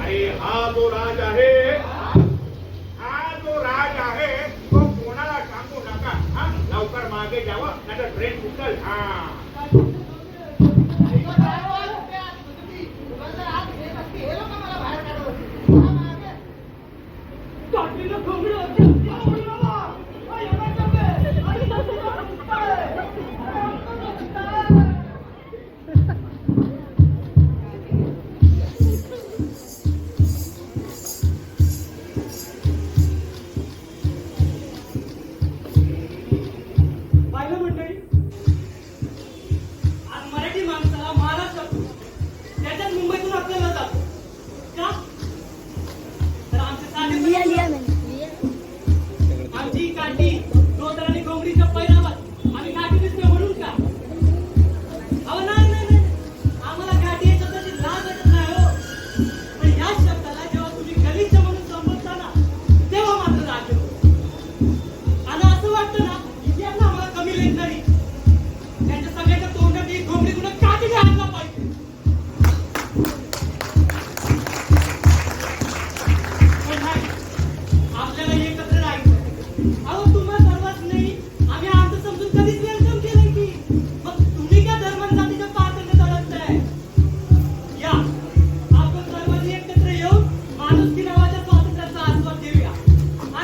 आणि हा जो राज आहे हा जो राज आहे तो कोणाला सांगू नका. हा लवकर मागे जावं नाही ट्रेन उचल. हा. Oh, yeah